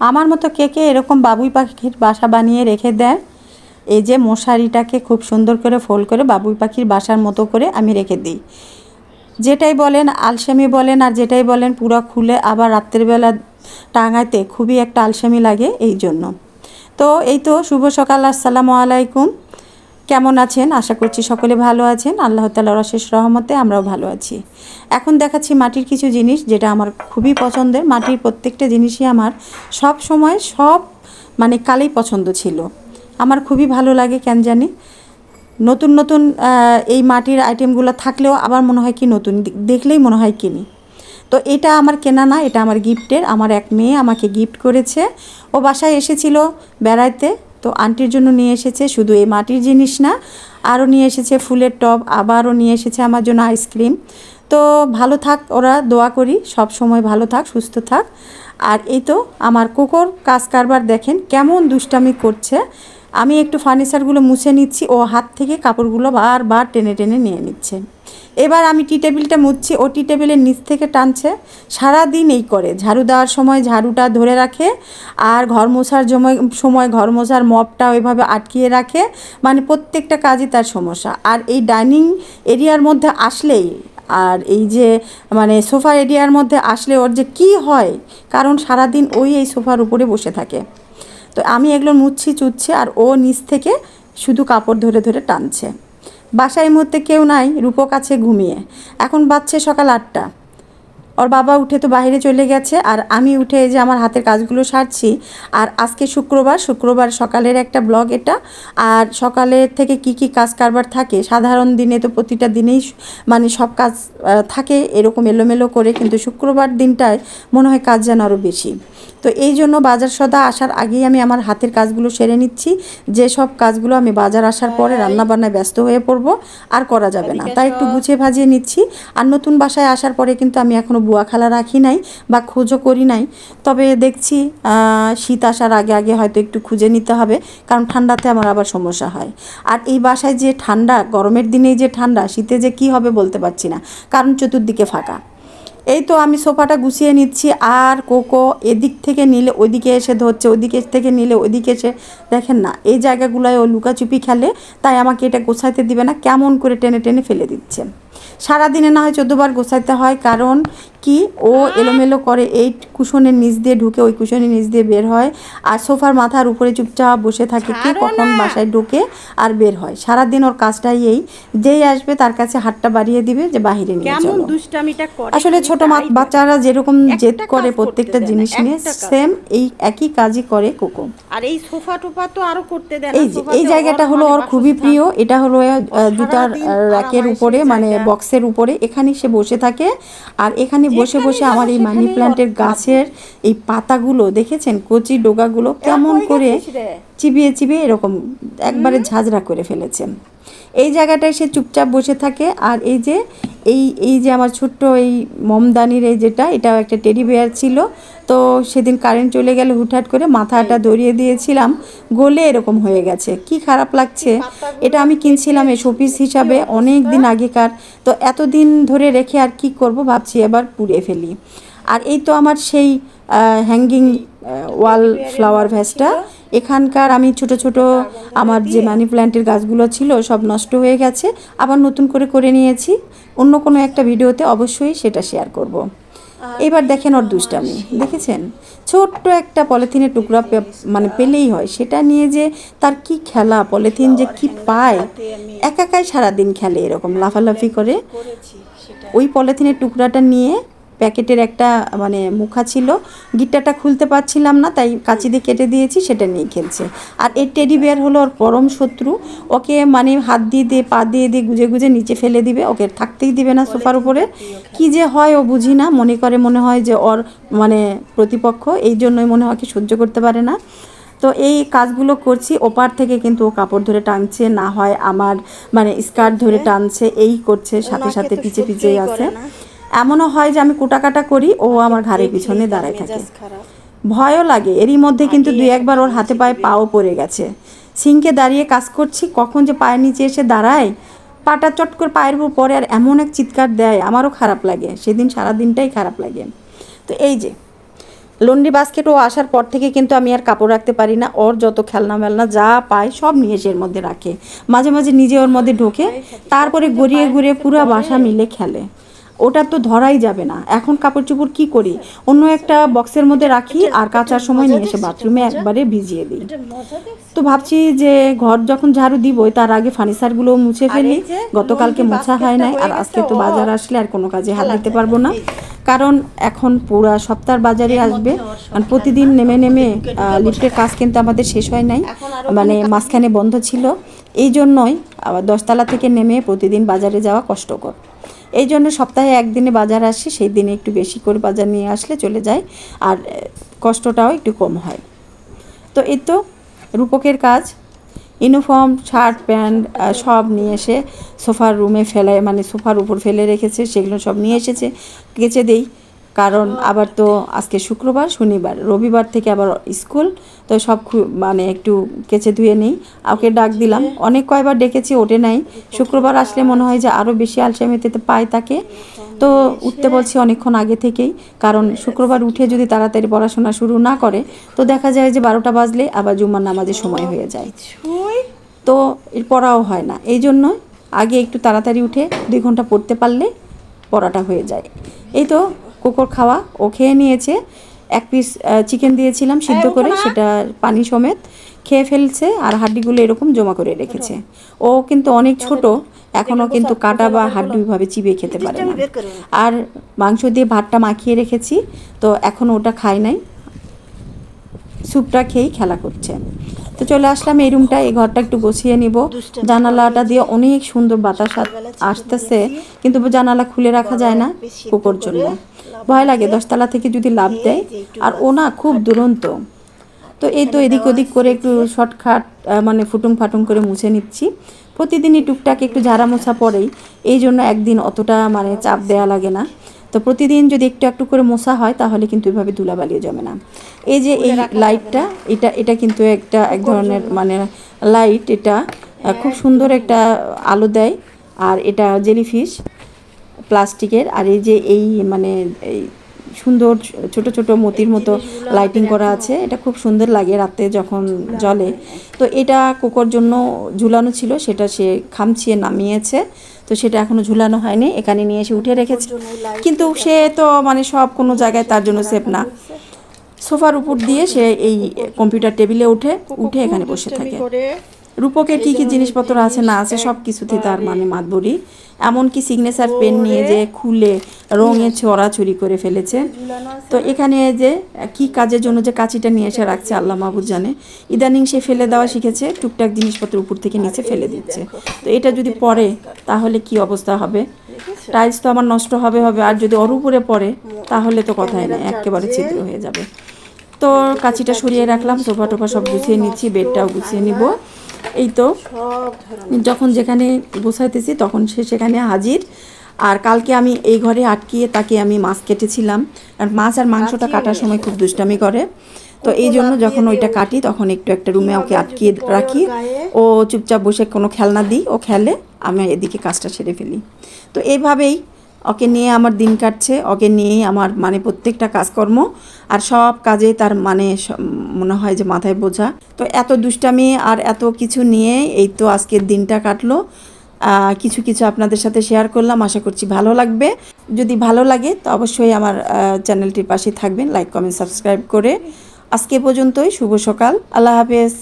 আমার মতো কে কে এরকম বাবুই পাখির বাসা বানিয়ে রেখে দেয়? এই যে মশারিটাকে খুব সুন্দর করে ফোল করে বাবুই পাখির বাসার মতো করে আমি রেখে দিই। যেটাই বলেন আলসেমি বলেন আর যেটাই বলেন পুরো খুলে আবার রাত্রেবেলা টাঙাইতে খুবই একটা আলসেমি লাগে এই জন্য। তো এই তো শুভ সকাল, আসসালামু আলাইকুম। কেমন আছেন? আশা করছি সকলে ভালো আছেন। আল্লাহ তালার অশেষ রহমতে আমরাও ভালো আছি। এখন দেখাচ্ছি মাটির কিছু জিনিস যেটা আমার খুবই পছন্দের। মাটির প্রত্যেকটা জিনিসই আমার সব সময় সব মানে কালেই পছন্দ ছিল। আমার খুবই ভালো লাগে কেন জানি? নতুন নতুন এই মাটির আইটেমগুলো থাকলেও আবার মনে হয় কি নতুন? দেখলেই মনে হয় কিনি। তো এটা আমার কেনা না, এটা আমার গিফটের আমার এক মেয়ে আমাকে গিফট করেছে। ও বাসায় এসেছিল বেড়াইতে। তো আন্টির জন্য নিয়ে এসেছে শুধু এই মাটির জিনিস না, আরও নিয়ে এসেছে ফুলের টব, আবারও নিয়ে এসেছে আমার জন্য আইসক্রিম। তো ভালো থাক, ওরা দোয়া করি, সব সময় ভালো থাক, সুস্থ থাক। আর এই তো আমার কুকুর কাজ কারবার দেখেন, কেমন দুষ্টামি করছে। আমি একটু ফার্নিচারগুলো মুছে নিচ্ছি, ও হাত থেকে কাপড়গুলো বারবার টেনে টেনে নিয়ে নিচ্ছে। এবার আমি টি টেবিলটা মুছছি, ও টি টেবিলের নিচ থেকে টানছে। সারা দিন এই করে, ঝাড়ু দেওয়ার সময় ঝাড়ুটা ধরে রাখে, আর ঘর মোছার সময় ঘর মোছার মপটা ওইভাবে আটকিয়ে রাখে। মানে প্রত্যেকটা কাজই তার সমস্যা। আর এই ডাইনিং এরিয়ার মধ্যে আসলেই, আর এই যে মানে সোফা এরিয়ার মধ্যে আসলে ওর যে কি হয়, কারণ সারাদিন ওই এই সোফার উপরে বসে থাকে। তো আমি এগুলো মুচ্ছি চুচ্ছি আর ও নিচ থেকে শুধু কাপড় ধরে ধরে টানছে। বাসায় মুহূর্তে কেউ নাই, রূপক আছে ঘুমিয়ে। এখন বাজছে সকাল আটটা। ওর বাবা উঠে তো বাইরে চলে গেছে আর আমি উঠে যে আমার হাতের কাজগুলো সারছি। আর আজকে শুক্রবার শুক্রবার সকালের একটা ব্লগ এটা। আর সকালের থেকে কি কি কাজ কারবার থাকে সাধারণ দিনে তো প্রতিটা দিনেই মানে সব কাজ থাকে এরকম এলোমেলো করে কিন্তু শুক্রবার দিনটায় মনে হয় কাজ যেন আরও বেশি। তো এই জন্য বাজার সদা আসার আগেই আমি আমার হাতের কাজগুলো সেরে নিচ্ছি। যে সব কাজগুলো আমি বাজার আসার পরে রান্নাবান্নায় ব্যস্ত হয়ে পড়ব আর করা যাবে না। তাই একটু গুছিয়ে ভাজিয়ে নিচ্ছি। আর নতুন বাসায় আসার পরে কিন্তু আমি এখনও বুয়া খালা রাখি নাই বা খোঁজও করি নাই। তবে দেখছি শীত আসার আগে আগে হয়তো একটু খুঁজে নিতে হবে, কারণ ঠান্ডাতে আমার আবার সমস্যা হয়। আর এই বাসায় যে ঠান্ডা, গরমের দিনেই যে ঠান্ডা, শীতে যে কি হবে বলতে পারছি না, কারণ চতুর্দিকে ফাঁকা। এই তো আমি সোফাটা গুছিয়ে নিচ্ছি, আর কোকো এদিক থেকে নিলে ওইদিকে এসে ধরছে, ওইদিকে থেকে নিলে ওইদিকে এসে দেখেন না, এই জায়গাগুলোয় ও লুকাচুপি খেলে, তাই আমাকে এটা গোছাইতে দিবে না, কেমন করে টেনে টেনে ফেলে দিচ্ছে। সারাদিনে না হয় চোদ্দোবার গোছাইতে হয়, কারণ কি? ও এলোমেলো করে এই কুশনের নিচ দিয়ে ঢুকে ওই কুশনের নিচ দিয়ে বের হয় আর সোফার মাথার উপরে চুপচাপ বসে থাকে কে কখন বাসায় ঢুকে আর বের হয়। সারাদিন ওর কাজটাই এই। যেই আসবে তার কাছে হাতটা বাড়িয়ে দিবে যে বাহিরে নিয়ে চলো। আসলে ছোট বাচ্চারা যেরকম জেদ করে প্রত্যেকটা জিনিস নিয়ে সেম এই একই কাজই করে কোকো। আর এই সোফা টোফা তো আরও করতে দেয় এই যে এই জায়গাটা হলো ওর খুবই প্রিয়। এটা হলো জুতার র্যাকের উপরে মানে বক্সের উপরে। এখানে সে বসে থাকে আর এখানে বসে বসে আমার এই মানি প্লান্টের গাছের এই পাতাগুলো দেখেছেন? কচি ডোগাগুলো কেমন করে? চিবিয়ে চিবিয়ে এরকম একবারে ঝাঁঝরা করে ফেলেছেন। এই জায়গাটায় সে চুপচাপ বসে থাকে আর এই যে এই এই যে আমার ছোট্ট এই মমদানির এই যেটা এটাও একটা টেডি বেয়ার ছিল। তো সেদিন কারেন্ট চলে গেলে হুটহাট করে মাথাটা ধরিয়ে দিয়েছিলাম গলে এরকম হয়ে গেছে। কি খারাপ লাগছে? এটা আমি কিনছিলাম এই শোপিস হিসাবে অনেক দিন আগেকার। তো এতদিন ধরে রেখে আর কি করব ভাবছি এবার পুড়ে ফেলি। আর এই তো আমার সেই হ্যাঙ্গিং ওয়াল ফ্লাওয়ার ভ্যাসটা এখানকার আমি ছোট ছোট আমার যে মানি প্ল্যান্টের গাছগুলো ছিল সব নষ্ট হয়ে গেছে। আবার নতুন করে করে নিয়েছি। অন্য কোনো একটা ভিডিওতে অবশ্যই সেটা শেয়ার করব। এবার দেখেন ওর দুষ্টামি। দেখেছেন? ছোট্ট একটা পলিথিনের টুকরা মানে পেলেই হয়। সেটা নিয়ে যে তার কি খেলা পলিথিন যে কি পায়। একাকাই সারাদিন খেলে এরকম লাফালাফি করে। ওই পলিথিনের টুকরাটা নিয়ে প্যাকেটের একটা মানে মুখা ছিল। গিটারটা খুলতে পারছিলাম না তাই কাঁচি দিয়ে কেটে দিয়েছি সেটা নিয়ে খেলছে। আর এর টেডি বিয়ার হলো ওর পরম শত্রু। ওকে মানে হাত দিয়ে দিয়ে পা দিয়ে দিয়ে গুজে গুজে নিচে ফেলে দিবে ওকে থাকতেই দিবে না সোফার উপরে। কি যে হয় ও বুঝি না মনে করে মনে হয় যে ওর মানে প্রতিপক্ষ এই জন্যই মনে হয় কি সহ্য করতে পারে না। তো এই কাজগুলো করছি ওপার থেকে কিন্তু ও কাপড় ধরে টানছে না হয় আমার মানে স্কার্ট ধরে টানছে এই করছে সাথে সাথে তো পিছে পিছেই আছে। এমনও হয় যে আমি কুটাকাটা করি ও আমার ঘাড়ের পিছনে দাঁড়ায় থাকে। ভয়ও লাগে। এরই মধ্যে কিন্তু দুই একবার ওর হাতে পায়ে পাও পড়ে গেছে। সিংকে দাঁড়িয়ে কাজ করছি কখন যে পায়ের নিচে এসে দাঁড়ায় পাটা চট করে পায়ের উপর পরে আর এমন এক চিৎকার দেয় আমারও খারাপ লাগে। সেদিন সারা দিনটাই খারাপ লাগে। তো এই যে লন্ড্রি বাস্কেট ও আসার পর থেকে কিন্তু আমি আর কাপড় রাখতে পারি না। ওর যত খেলনা মেলনা যা পায় সব নিয়ে এসে এর মধ্যে রাখে। মাঝে মাঝে নিজে ওর মধ্যে ঢোকে তারপরে গড়িয়ে ঘুরিয়ে পুরো বাসা মিলে খেলে। ওটা তো ধরাই যাবে না। এখন কাপড় চোপড় কি করি? অন্য একটা বক্সের মধ্যে রাখি আর কাচার সময় নিয়ে এসে বাথরুমে একবারে ভিজিয়ে দিই। তো ভাবছি যে ঘর যখন ঝাড়ু দিবই তার আগে ফার্নিচারগুলো মুছে ফেলি। গতকালকে মোছা হয় নাই আর আজকে তো বাজার আসলে আর কোনো কাজে হাত দিতে পারব না। কারণ এখন পুরা সপ্তাহ বাজারে আসবে। কারণ প্রতিদিন নেমে নেমে লিফটের কাজ কিন্তু আমাদের শেষ হয় নাই। মানে মাঝখানে বন্ধ ছিল। এই জন্যই আবার দশতলা থেকে নেমে প্রতিদিন বাজারে যাওয়া কষ্টকর। এই জন্য সপ্তাহে একদিনে বাজার আসে, সেই দিনে একটু বেশি করে বাজার নিয়ে আসলে চলে যায় আর কষ্টটাও একটু কম হয়। তো এই তো রূপকের কাজ। ইউনিফর্ম, শার্ট, প্যান্ট সব নিয়ে এসে সোফার রুমে ফেলে মানে সোফার উপর ফেলে রেখেছে, সেগুলো সব নিয়ে এসেছে। কেচে দেই। কারণ আবার তো আজকে শুক্রবার শনিবার রবিবার থেকে আবার স্কুল তো সব খু- মানে একটু কেচে ধুয়ে নিই। ওকে ডাক দিলাম। অনেক কয়বার ডেকেছি ওঠে নাই। শুক্রবার আসলে মনে হয় যে আরও বেশি আলসেমিতে পায় তাকে। তো উঠতে বলছি অনেকক্ষণ আগে থেকেই কারণ শুক্রবার উঠে যদি তাড়াতাড়ি পড়াশোনা শুরু না করে তো দেখা যায় যে বারোটা বাজলে আবার জুম্মার নামাজের সময় হয়ে যায়। তো এর পড়াও হয় না। এই জন্য আগে একটু তাড়াতাড়ি উঠে দুই ঘণ্টা পড়তে পারলে পড়াটা হয়ে যায়। এই তো কুকুর খাওয়া ও খেয়ে নিয়েছে। এক পিস চিকেন দিয়েছিলাম সিদ্ধ করে সেটা পানি সমেত খেয়ে ফেলছে আর হাড্ডিগুলো এরকম জমা করে রেখেছে। ও কিন্তু অনেক ছোট এখনও কিন্তু কাটা বা হাড্ডি ভাবে চিবিয়ে খেতে পারে না। আর মাংস দিয়ে ভাতটা মাখিয়ে রেখেছি তো এখন ওটা খায় নাই। স্যুপটা খেয়েই খেলা করছে। তো চলে আসলাম এই রুমটা এই ঘরটা একটু গুছিয়ে নিব। জানালাটা দিয়ে অনেক সুন্দর বাতাস আসতেছে কিন্তু জানালা খুলে রাখা যায় না কুকুর জন্য। ভয় লাগে দশতলা থেকে যদি লাভ দেয় আর ও না খুব দুরন্ত। তো এই তো এদিক ওদিক করে একটু শর্টকাট মানে ফুটুং ফাটুং করে মুছে নিচ্ছি। প্রতিদিনই টুকটাক একটু ঝাড়া মোছা পড়েই এই জন্য একদিন অতটা মানে চাপ দেওয়া লাগে না। তো প্রতিদিন যদি একটু একটু করে মোছা হয় তাহলে কিন্তু এভাবে ধুলাবালিও জমে না। এই যে এই লাইটটা এটা এটা কিন্তু একটা এক ধরনের মানে লাইট এটা খুব সুন্দর একটা আলো দেয়। আর এটা জেলিফিশ প্লাস্টিকের আর এই যে এই মানে এই সুন্দর ছোট ছোট মতির মতো লাইটিং করা আছে এটা খুব সুন্দর লাগে রাতে যখন জ্বলে। তো এটা কোকোর জন্য ঝুলানো ছিল সেটা সে খামছিয়ে নামিয়েছে। তো সেটা এখনও ঝুলানো হয়নি এখানে নিয়ে এসে উঠে রেখেছে। কিন্তু সে তো মানে সব কোনো জায়গায় তার জন্য সেফ না। সোফার উপর দিয়ে সে এই কম্পিউটার টেবিলে উঠে উঠে এখানে বসে থাকে। রূপকের কী কী জিনিসপত্র আছে, না আছে সব কিছুতে তার মানে মাতবরি। এমনকি সিগনেচার পেন নিয়ে যে খুলে রঙে ছড়াছড়ি করে ফেলেছে। তো এখানে যে কি কাজের জন্য যে কাঁচিটা নিয়ে এসে রাখছে, আল্লাহ মাহবুদ জানে। ইদানিং সে ফেলে দেওয়া শিখেছে, টুকটাক জিনিসপত্র উপর থেকে নিচে ফেলে দিচ্ছে। তো এটা যদি পড়ে, তাহলে কি অবস্থা হবে? টাইলস তো আমার নষ্ট হবে হবে। আর যদি ওর উপরে পড়ে, তাহলে তো কথাই নেই, একেবারে ছিদ্র হয়ে যাবে। তো কাঁচিটা সরিয়ে রাখলাম সোফা টোফা সব গুছিয়ে নিচ্ছি, বেডটাও গুছিয়ে নিব। এই তো। যখন যেখানে গোছাইতেছি তখন সে সেখানে হাজির। আর কালকে আমি এই ঘরে আটকিয়ে তাকে আমি মাছ কেটেছিলাম। আর মাছ আর মাংসটা কাটার সময় খুব দুষ্টামি করে। তো এই জন্য যখন ওইটা কাটি তখন একটু একটা রুমে ওকে আটকিয়ে রাখি। ও চুপচাপ বসে কোনো খেলনা দিই ও খেলে আমি এদিকে কাজটা সেরে ফেলি। তো এইভাবেই ওকে নিয়ে আমার দিন কাটছে, ওকে নিয়েই আমার মানে প্রত্যেকটা কাজকর্ম, আর সব কাজে তার মানে মনে হয় যে মাথায় বোঝা। তো এত দুষ্টামি আর এত কিছু নিয়ে এই তো আজকের দিনটা কাটলো। কিছু কিছু আপনাদের সাথে শেয়ার করলাম, আশা করছি ভালো লাগবে। যদি ভালো লাগে তো অবশ্যই আমার চ্যানেলটির পাশে থাকবেন, লাইক, কমেন্ট, সাবস্ক্রাইব করে। আজকে পর্যন্তই, শুভ সকাল, আল্লাহ হাফেজ।